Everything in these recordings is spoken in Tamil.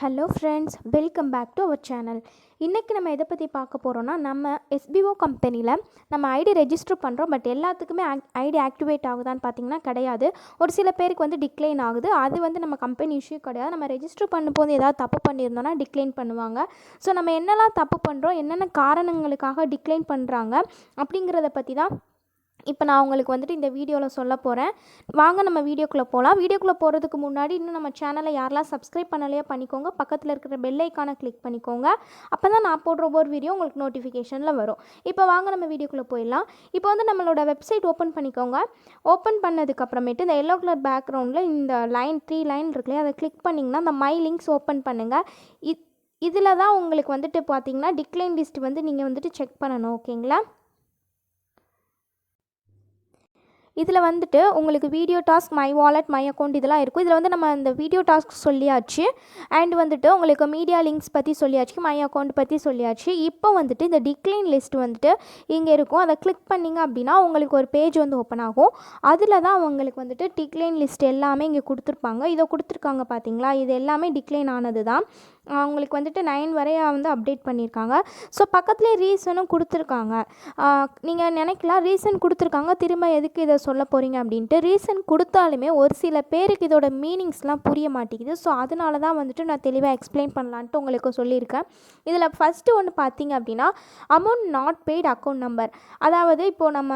Hello friends welcome back to our channel இன்றைக்கி நம்ம எதை பற்றி பார்க்க போகிறோன்னா நம்ம எஸ்பிஓ கம்பெனியில் நம்ம ஐடி ரெஜிஸ்டர் பண்ணுறோம் பட் எல்லாத்துக்குமே ஐடி ஆக்டிவேட் ஆகுதான்னு பார்த்தீங்கன்னா கிடையாது. ஒரு சில பேருக்கு வந்து டிக்ளைன் ஆகுது. அது வந்து நம்ம கம்பெனி இஷ்யூ கிடையாது. நம்ம ரெஜிஸ்டர் பண்ணும்போது ஏதாவது தப்பு பண்ணியிருந்தோன்னா டிக்ளைன் பண்ணுவாங்க. ஸோ நம்ம என்னெல்லாம் தப்பு பண்ணுறோம் என்னென்ன காரணங்களுக்காக டிக்ளைன் பண்ணுறாங்க அப்படிங்கிறத பற்றி தான் இப்போ நான் உங்களுக்கு வந்துட்டு இந்த வீடியோவில் சொல்ல போகிறேன். வாங்க நம்ம வீடியோக்குள்ளே போகலாம். வீடியோக்குள்ளே போகிறதுக்கு முன்னாடி இன்னும் நம்ம சேனலை யாரெல்லாம் சப்ஸ்கிரைப் பண்ணலையோ பண்ணிக்கோங்க. பக்கத்தில் இருக்கிற பெல் ஐக்கானை கிளிக் பண்ணிக்கோங்க. அப்போ தான் நான் போடுற ஒவ்வொரு வீடியோ உங்களுக்கு நோட்டிஃபிகேஷனில் வரும். இப்போ வாங்க நம்ம வீடியோக்குள்ளே போயிடலாம். இப்போ வந்து நம்மளோட வெப்சைட் ஓப்பன் பண்ணிக்கோங்க. ஓப்பன் பண்ணதுக்கப்புறமேட்டு இந்த எல்லோ கலர் பேக்ரவுண்டில் இந்த லைன் த்ரீ லைன் இருக்குல்லையா அதை கிளிக் பண்ணிங்கன்னா அந்த மை லிங்க்ஸ் ஓப்பன் பண்ணுங்கள் இ இதில் தான் உங்களுக்கு வந்துட்டு பார்த்தீங்கன்னா டிக்ளைன் லிஸ்ட் வந்து நீங்கள் வந்துட்டு செக் பண்ணணும் ஓகேங்களா இதில் வந்துட்டு உங்களுக்கு video task my wallet my account இதெல்லாம் இருக்கும். இதில் வந்து நம்ம இந்த வீடியோ டாஸ்க் சொல்லியாச்சு. அண்ட் வந்துட்டு உங்களுக்கு மீடியா லிங்க்ஸ் பற்றி சொல்லியாச்சு மை அக்கௌண்ட் பற்றி சொல்லியாச்சு. இப்போ வந்துட்டு இந்த டிக்ளைன் லிஸ்ட் வந்துட்டு இங்கே இருக்கும். அதை கிளிக் பண்ணிங்க அப்படின்னா உங்களுக்கு ஒரு பேஜ் வந்து ஓப்பன் ஆகும். அதில் தான் உங்களுக்கு வந்துட்டு டிக்ளைன் லிஸ்ட் எல்லாமே இங்கே கொடுத்துருப்பாங்க. இதை கொடுத்துருக்காங்க பார்த்தீங்களா? இது எல்லாமே டிக்ளைன் ஆனது தான். அவங்களுக்கு வந்துட்டு நைன் வரையாக வந்து அப்டேட் பண்ணியிருக்காங்க. ஸோ பக்கத்துலேயே ரீசனும் கொடுத்துருக்காங்க. நீங்கள் நினைக்கலாம் ரீசன் கொடுத்துருக்காங்க திரும்ப எதுக்கு இதை சொல்ல போகிறீங்க அப்படின்ட்டு. ரீசன் கொடுத்தாலுமே ஒரு சில பேருக்கு இதோட மீனிங்ஸ்லாம் புரிய மாட்டேங்குது. ஸோ அதனால தான் வந்துட்டு நான் தெளிவாக எக்ஸ்பிளைன் பண்ணலான்ட்டு உங்களுக்கு சொல்லியிருக்கேன். இதில் ஃபஸ்ட்டு ஒன்று பார்த்தீங்க அப்படின்னா amount not paid account number அதாவது இப்போது நம்ம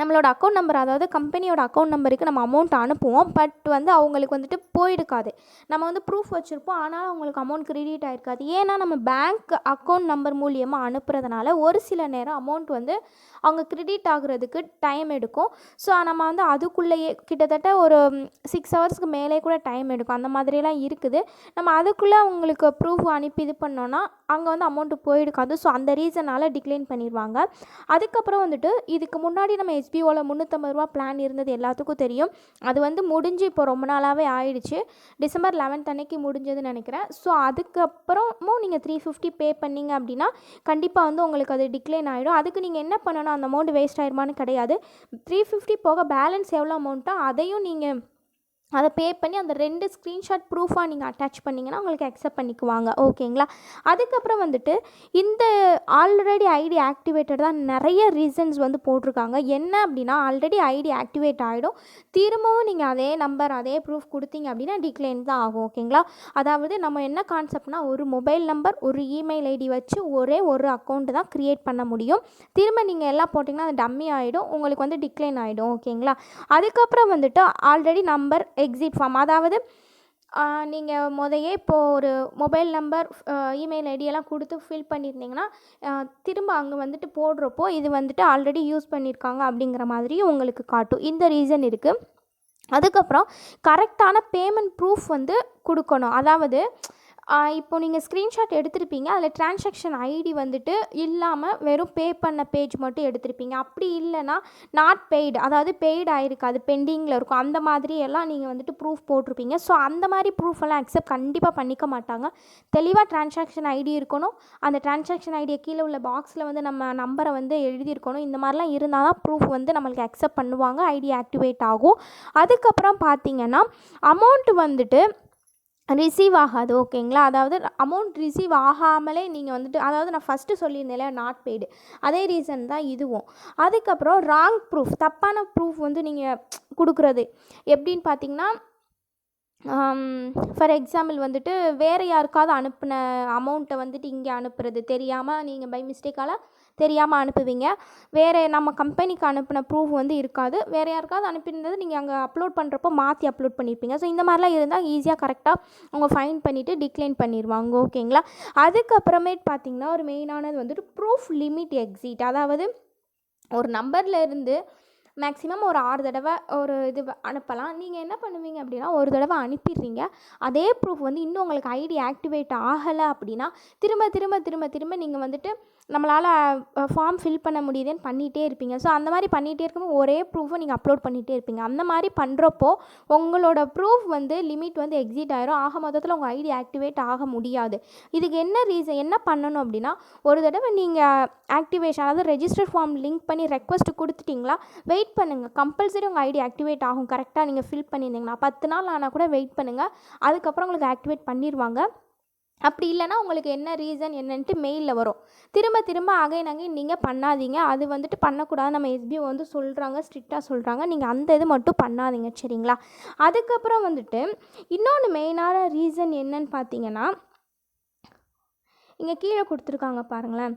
நம்மளோட அக்கௌண்ட் நம்பர் அதாவது கம்பெனியோட அக்கௌண்ட் நம்பருக்கு நம்ம அமௌண்ட் அனுப்புவோம். பட் வந்து அவங்களுக்கு வந்துட்டு போயிருக்காது. நம்ம வந்து ப்ரூஃப் வச்சுருப்போம். ஆனால் அவங்களுக்கு அமௌண்ட் கிரெடிட் ஆகிருக்காது ஏன்னா நம்ம பேங்க் அக்கௌண்ட் நம்பர் மூலியமாக அனுப்புறதுனால ஒரு சில நேரம் அமௌண்ட் வந்து அவங்க கிரெடிட் ஆகுறதுக்கு டைம் எடுக்கும். ஸோ நம்ம வந்து அதுக்குள்ளேயே கிட்டத்தட்ட ஒரு சிக்ஸ் ஹவர்ஸ்க்கு மேலே கூட டைம் எடுக்கும். அந்த மாதிரிலாம் இருக்குது. நம்ம அதுக்குள்ளே அவங்களுக்கு ப்ரூஃப் அனுப்பி இது பண்ணோன்னா அங்கே வந்து அமௌண்ட்டு போயிருக்காது. ஸோ அந்த ரீசனால் டிக்ளைன் பண்ணிடுவாங்க. அதுக்கப்புறம் வந்துட்டு இதுக்கு முன்னாடி நம்ம எஸ்பிஓவில் முந்நூற்றம்பது ரூபா பிளான் இருந்தது எல்லாத்துக்கும் தெரியும். அது வந்து முடிஞ்சு இப்போ ரொம்ப நாளாகவே ஆயிடுச்சு. டிசம்பர் லெவன்த் அன்னைக்கு முடிஞ்சதுன்னு நினைக்கிறேன். ஸோ அதுக்கப்புறமும் நீங்கள் த்ரீ ஃபிஃப்டி பே பண்ணீங்க அப்படின்னா கண்டிப்பாக வந்து உங்களுக்கு அது டிக்ளைன் ஆகிடும் அதுக்கு நீங்கள் என்ன பண்ணணும்? அந்த அமௌண்ட் வேஸ்ட் ஆயிருமான்னு கிடையாது. த்ரீ ஃபிஃப்டி போக பேலன்ஸ் எவ்வளோ அமௌண்ட்டோ அதையும் நீங்கள் அதை பே பண்ணி அந்த ரெண்டு ஸ்க்ரீன்ஷாட் ப்ரூஃபாக நீங்கள் அட்டாச் பண்ணிங்கன்னா உங்களுக்கு அக்செப்ட் பண்ணிக்குவாங்க. ஓகேங்களா அதுக்கப்புறம் வந்துட்டு இந்த ஆல்ரெடி ஐடி ஆக்டிவேட்டட் தான் நிறைய ரீசன்ஸ் வந்து போட்டிருக்காங்க. என்ன அப்படின்னா ஆல்ரெடி ஐடி ஆக்டிவேட் ஆகிடும் திரும்பவும் நீங்கள் அதே நம்பர் அதே ப்ரூஃப் கொடுத்தீங்க அப்படின்னா டிக்ளைன் தான் ஆகும். ஓகேங்களா அதாவது நம்ம என்ன கான்செப்ட்னா ஒரு மொபைல் நம்பர் ஒரு இமெயில் ஐடி வச்சு ஒரே ஒரு அக்கௌண்ட் தான் க்ரியேட் பண்ண முடியும். திரும்ப நீங்கள் எல்லாம் போட்டிங்கன்னா அது டம்மி ஆகிடும் உங்களுக்கு வந்து டிக்ளைன் ஆகிடும் ஓகேங்களா அதுக்கப்புறம் வந்துட்டு ஆல்ரெடி நம்பர் எக்ஸிட் ஃபார்ம் அதாவது நீங்கள் முதையே இப்போது ஒரு மொபைல் நம்பர் இமெயில் ஐடியெல்லாம் கொடுத்து ஃபில் பண்ணியிருந்தீங்கன்னா திரும்ப அங்கே வந்துட்டு போடுறப்போ இது வந்துட்டு ஆல்ரெடி யூஸ் பண்ணியிருக்காங்க அப்படிங்கிற மாதிரி உங்களுக்கு காட்டும். இந்த ரீசன் இருக்குது அதுக்கப்புறம் கரெக்டான பேமெண்ட் ப்ரூஃப் வந்து கொடுக்கணும். அதாவது இப்போ நீங்கள் ஸ்க்ரீன்ஷாட் எடுத்திருப்பீங்க. அதில் டிரான்சாக்ஷன் ஐடி வந்துட்டு இல்லாமல் வெறும் பே பண்ண பேஜ் மட்டும் எடுத்திருப்பீங்க. அப்படி இல்லைன்னா நாட் பெய்டு அதாவது பெய்டு ஆகிருக்கு அது பெண்டிங்கில் இருக்கும். அந்த மாதிரி எல்லாம் நீங்கள் வந்துட்டு ப்ரூஃப் போட்டிருப்பீங்க. ஸோ அந்த மாதிரி ப்ரூஃப் எல்லாம் அக்செப்ட் கண்டிப்பாக பண்ணிக்க மாட்டாங்க. தெளிவாக டிரான்சாக்ஷன் ஐடி இருக்கணும். அந்த டிரான்சாக்ஷன் ஐடியை கீழே உள்ள பாக்ஸில் வந்து நம்ம நம்பரை வந்து எழுதியிருக்கணும். இந்த மாதிரிலாம் இருந்தால் தான் ப்ரூஃப் வந்து நம்மளுக்கு அக்செப்ட் பண்ணுவாங்க. ஐடி ஆக்டிவேட் ஆகும். அதுக்கப்புறம் பார்த்தீங்கன்னா அமௌண்ட் வந்துட்டு ரிசீவ் ஆகாது ஓகேங்களா அதாவது அமௌண்ட் ரிசீவ் ஆகாமலே நீங்கள் வந்துட்டு அதாவது நான் ஃபஸ்ட்டு சொல்லியிருந்தேன் நாட் பெய்டு அதே ரீசன் தான் இதுவும். அதுக்கப்புறம் ராங் ப்ரூஃப் தப்பான ப்ரூஃப் வந்து நீங்கள் கொடுக்குறது. எப்படின்னு பார்த்தீங்கன்னா ஃபார் எக்ஸாம்பிள் வந்துட்டு வேறு யாருக்காவது அனுப்பின அமௌண்ட்டை வந்துட்டு இங்கே அனுப்புறது. தெரியாமல் நீங்கள் பை மிஸ்டேக்கால் தெரியாமல் அனுப்புவீங்க. வேறு நம்ம கம்பெனிக்கு அனுப்பின ப்ரூஃப் வந்து இருக்காது. வேறு யாருக்காவது அனுப்பியிருந்தது நீங்கள் அங்கே அப்லோட் பண்ணுறப்போ மாற்றி அப்லோட் பண்ணியிருப்பீங்க ஸோ இந்த மாதிரிலாம் இருந்தால் ஈஸியாக கரெக்டாக அவங்க ஃபைன் பண்ணிவிட்டு டிக்ளைன் பண்ணிடுவாங்க ஓகேங்களா அதுக்கப்புறமேட்டு பார்த்தீங்கன்னா ஒரு மெயினானது வந்துட்டு ப்ரூஃப் லிமிட் எக்ஸிட் அதாவது ஒரு நம்பரில் இருந்து மேக்ஸிமம் ஒரு ஆறு தடவை ஒரு இது அனுப்பலாம். நீங்கள் என்ன பண்ணுவீங்க அப்படின்னா ஒரு தடவை அனுப்பிடுறீங்க. அதே ப்ரூஃப் வந்து இன்னும் உங்களுக்கு ஐடி ஆக்டிவேட் ஆகலை அப்படின்னா திரும்ப திரும்ப திரும்ப திரும்ப நீங்கள் வந்துட்டு நம்மளால் ஃபார்ம் ஃபில் பண்ண முடியுதுன்னு பண்ணிகிட்டே இருப்பீங்க. ஸோ அந்த மாதிரி பண்ணிகிட்டே இருக்கும்போது ஒரே ப்ரூஃபை நீங்கள் அப்லோட் பண்ணிகிட்டே இருப்பீங்க. அந்த மாதிரி பண்ணுறப்போ உங்களோட ப்ரூஃப் வந்து லிமிட் வந்து எக்ஸிட் ஆயிரும். ஆக மொத்தத்தில் உங்கள் ஐடி ஆக்டிவேட் ஆக முடியாது. இதுக்கு என்ன ரீசன் என்ன பண்ணணும் அப்படின்னா ஒரு தடவை நீங்கள் ஆக்டிவேஷன் அதாவது ரெஜிஸ்டர் ஃபார்ம் லிங்க் பண்ணி ரெக்வஸ்ட் கொடுத்துட்டிங்களா? வெயிட் பண்ணுங்கள் கம்பல்சரி உங்கள் ஐடி ஆக்டிவேட் ஆகும். கரெக்டாக நீங்கள் ஃபில் பண்ணியிருந்தீங்கன்னா பத்து நாள் ஆனால் கூட வெயிட் பண்ணுங்கள் அதுக்கப்புறம் உங்களுக்கு ஆக்டிவேட் பண்ணிடுவாங்க அப்படி இல்லைன்னா உங்களுக்கு என்ன ரீசன் என்னன்ட்டு மெயிலில் வரும். திரும்ப திரும்ப அகைன் அகைன் நீங்கள் பண்ணாதீங்க. அது வந்துட்டு பண்ணக்கூடாது நம்ம எஸ்பிஓ வந்து சொல்கிறாங்க ஸ்ட்ரிக்டாக சொல்கிறாங்க நீங்கள் அந்த இது மட்டும் பண்ணாதீங்க சரிங்களா? அதுக்கப்புறம் வந்துட்டு இன்னொன்று மெயினான ரீசன் என்னன்னு பார்த்தீங்கன்னா இங்கே கீழே கொடுத்துருக்காங்க பாருங்களேன்.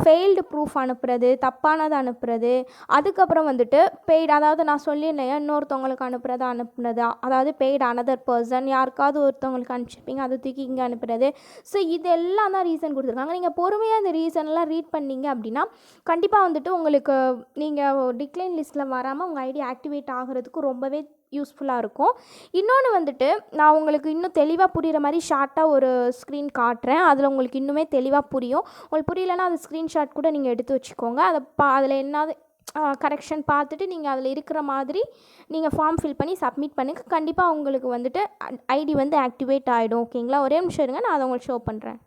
ஃபெயில்டு ப்ரூஃப் அனுப்புறது தப்பானது அனுப்புறது அதுக்கப்புறம் வந்துட்டு பெய்டு அதாவது நான் சொல்லியிருந்தேன் இன்னொருத்தவங்களுக்கு அனுப்புறதா அனுப்புனதா? அதாவது பெய்டு அனதர் பர்சன் யாருக்காவது ஒருத்தவங்களுக்கு அனுப்பிச்சிருப்பீங்க அதை தூக்கி இங்கே அனுப்புறது. ஸோ இதெல்லாம் தான் ரீசன் கொடுத்துருக்காங்க. நீங்கள் பொறுமையாக இந்த ரீசன்லாம் ரீட் பண்ணீங்க அப்படின்னா கண்டிப்பாக வந்துட்டு உங்களுக்கு நீங்கள் டிக்ளைன் லிஸ்ட்டில் வராமல் உங்கள் ஐடி ஆக்டிவேட் ஆகிறதுக்கு ரொம்பவே யூஸ்ஃபுல்லாக இருக்கும். இன்னொன்று வந்துட்டு நான் உங்களுக்கு இன்னும் தெளிவாக புரிகிற மாதிரி ஷார்ட்டாக ஒரு ஸ்க்ரீன் காட்டுறேன். அதில் உங்களுக்கு இன்னுமே தெளிவாக புரியும். உங்களுக்கு புரியலன்னா அது ஸ்க்ரீன்ஷாட் கூட நீங்கள் எடுத்து வச்சுக்கோங்க. அதை பா அதில் என்னது கரெக்ஷன் பார்த்துட்டு நீங்கள் அதில் இருக்கிற மாதிரி நீங்கள் ஃபார்ம் ஃபில் பண்ணி சப்மிட் பண்ணுங்கள் கண்டிப்பாக உங்களுக்கு வந்துட்டு ஐடி வந்து ஆக்டிவேட் ஆகிடும் ஓகேங்களா? ஒரே நிமிஷம் இருங்க நான் அதை உங்களுக்கு ஷோ பண்ணுறேன்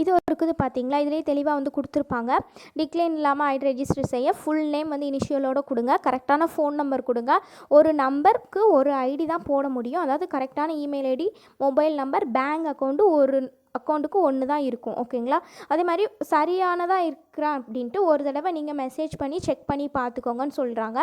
இது இருக்குது பார்த்தீங்களா இதிலே தெளிவாக வந்து கொடுத்துருப்பாங்க. டிக்ளைன் இல்லாமல் ஐடி ரெஜிஸ்டர் செய்ய ஃபுல் நேம் வந்து இனிஷியலோட கொடுங்க. கரெக்டான ஃபோன் நம்பர் கொடுங்க. ஒரு நம்பருக்கு ஒரு ஐடி தான் போட முடியும். அதாவது கரெக்டான email ID mobile number bank account ஒரு அக்கௌண்ட்டுக்கு ஒன்று தான் இருக்கும். ஓகேங்களா அதே மாதிரி சரியானதாக இருக்கிறான் அப்படின்ட்டு ஒரு தடவை நீங்கள் மெசேஜ் பண்ணி செக் பண்ணி பார்த்துக்கோங்கன்னு சொல்கிறாங்க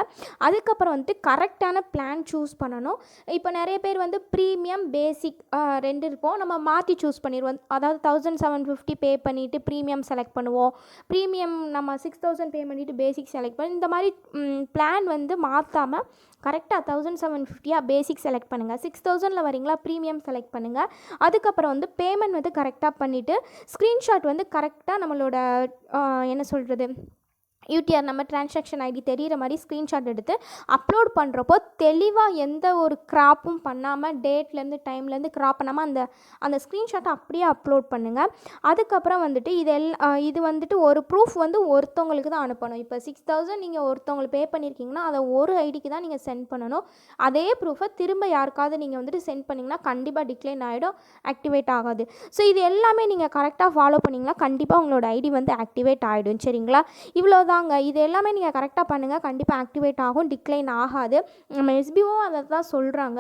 அதுக்கப்புறம் வந்துட்டு கரெக்டான பிளான் சூஸ் பண்ணணும். இப்போ நிறைய பேர் வந்து ப்ரீமியம் பேசிக் ரெண்டு இருப்போம் நம்ம மாற்றி சூஸ் பண்ணிடுவோம். அதாவது தௌசண்ட் செவன் ஃபிஃப்டி பே பண்ணிவிட்டு ப்ரீமியம் செலக்ட் பண்ணுவோம். ப்ரீமியம் நம்ம சிக்ஸ் தௌசண்ட் பே பண்ணிவிட்டு பேசிக் செலக்ட் பண்ணி இந்த மாதிரி பிளான் வந்து மாற்றாமல் கரெக்டாக தௌசண்ட் செவன் ஃபிஃப்டியாக பேசிக் செலக்ட் பண்ணுங்கள் சிக்ஸ் தௌசண்டில் வரீங்களா ப்ரீமியம் செலக்ட் பண்ணுங்கள் அதுக்கப்புறம் வந்து பேமெண்ட் வந்து கரெக்டாக பண்ணிவிட்டு ஸ்க்ரீன்ஷாட் வந்து கரெக்டாக நம்மளோட என்ன சொல்கிறது யூடிஆர் நம்ம டிரான்சாக்ஷன் ஐடி தெரிகிற மாதிரி ஸ்க்ரீன்ஷாட் எடுத்து அப்லோட் பண்ணுறப்போ தெளிவாக எந்த ஒரு கிராப்பும் பண்ணாமல் டேட்லேருந்து டைம்லேருந்து கிராப் பண்ணாமல் அந்த அந்த ஸ்க்ரீன்ஷாட்டை அப்படியே அப்லோட் பண்ணுங்கள் அதுக்கப்புறம் வந்துட்டு இது எல் இது வந்துட்டு ஒரு ப்ரூஃப் வந்து ஒருத்தவங்களுக்கு தான் அனுப்பணும். இப்போ சிக்ஸ் தௌசண்ட் நீங்கள் ஒருத்தவங்களுக்கு பே பண்ணியிருக்கீங்கன்னா அதை ஒரு ஐடிக்கு தான் நீங்கள் சென்ட் பண்ணணும். அதே ப்ரூஃபை திரும்ப யாருக்காவது நீங்கள் வந்துட்டு சென்ட் பண்ணிங்கன்னா கண்டிப்பாக டிக்ளைன் ஆகிடும் ஆக்டிவேட் ஆகாது. ஸோ இது எல்லாமே நீங்கள் கரெக்டாக ஃபாலோ பண்ணிங்கன்னா கண்டிப்பாக உங்களோட ஐடி வந்து ஆக்டிவேட் ஆகிடும் சரிங்களா? இவ்வளோ இவ்வளோதாங்க இது எல்லாமே நீங்கள் கரெக்டாக பண்ணுங்கள் கண்டிப்பாக ஆக்டிவேட் ஆகும். டிக்ளைன் ஆகாது. நம்ம எஸ்பிஓ அதை தான் சொல்கிறாங்க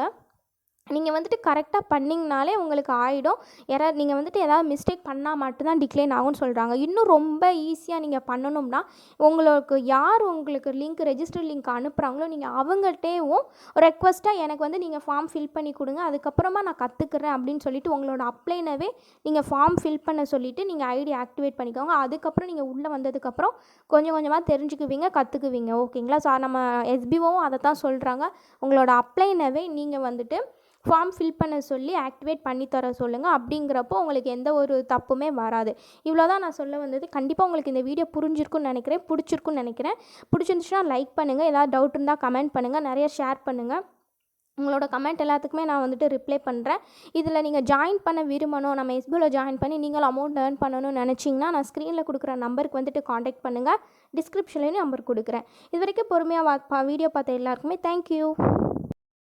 நீங்கள் வந்துட்டு கரெக்டாக பண்ணிங்கனாலே உங்களுக்கு ஆகிடும் யாராவது நீங்கள் வந்துட்டு ஏதாவது மிஸ்டேக் பண்ணால் மட்டும்தான் டிக்ளைன் ஆகும்னு சொல்கிறாங்க இன்னும் ரொம்ப ஈஸியாக நீங்கள் பண்ணணும்னா உங்களுக்கு யார் உங்களுக்கு லிங்க் ரெஜிஸ்டர் லிங்க் அனுப்புகிறாங்களோ நீங்கள் அவங்கள்ட்டேவும் ரெக்வஸ்ட்டாக எனக்கு வந்து நீங்கள் ஃபார்ம் ஃபில் பண்ணி கொடுங்க. அதுக்கப்புறமா நான் கற்றுக்குறேன் அப்படின்னு சொல்லிட்டு உங்களோட அப்ளைனவே நீங்கள் ஃபார்ம் ஃபில் பண்ண சொல்லிவிட்டு நீங்கள் ஐடி ஆக்டிவேட் பண்ணிக்கோங்க. அதுக்கப்புறம் நீங்கள் உள்ளே வந்ததுக்கப்புறம் கொஞ்சம் கொஞ்சமாக தெரிஞ்சுக்குவீங்க கற்றுக்குவீங்க ஓகேங்களா ஸோ நம்ம எஸ்பிஓவும் அதை தான் சொல்கிறாங்க உங்களோட அப்ளைனவே நீங்கள் வந்துட்டு ஃபார்ம் ஃபில் பண்ண சொல்லி ஆக்டிவேட் பண்ணி தர சொல்லுங்கள் அப்படிங்கிறப்போ உங்களுக்கு எந்த ஒரு தப்புமே வராது. இவ்வளோ தான் நான் சொல்ல வந்தது. கண்டிப்பாக உங்களுக்கு இந்த வீடியோ புரிஞ்சிருக்குன்னு நினைக்கிறேன் பிடிச்சிருக்குன்னு நினைக்கிறேன். பிடிச்சிருந்துச்சுன்னா லைக் பண்ணுங்கள் ஏதாவது டவுட் இருந்தால் கமெண்ட் பண்ணுங்கள் நிறைய ஷேர் பண்ணுங்கள் உங்களோட கமெண்ட் எல்லாத்துக்குமே நான் வந்துட்டு ரிப்ளை பண்ணுறேன் இதில் நீங்கள் ஜாயின் பண்ண விரும்பணும். நம்ம எஸ்பியில் ஜாயின் பண்ணி நீங்கள் அமௌண்ட் ஏர்ன் பண்ணணும்னு நினச்சிங்கன்னா நான் ஸ்க்ரீனில் கொடுக்குற நம்பருக்கு வந்துட்டு காண்டாக்ட் பண்ணுங்கள் டிஸ்கிரிப்ஷன்லேயும் நம்பர் கொடுக்குறேன். இது வரைக்கும் பொறுமையாக வீடியோ பார்த்த எல்லாருக்குமே தேங்க்யூ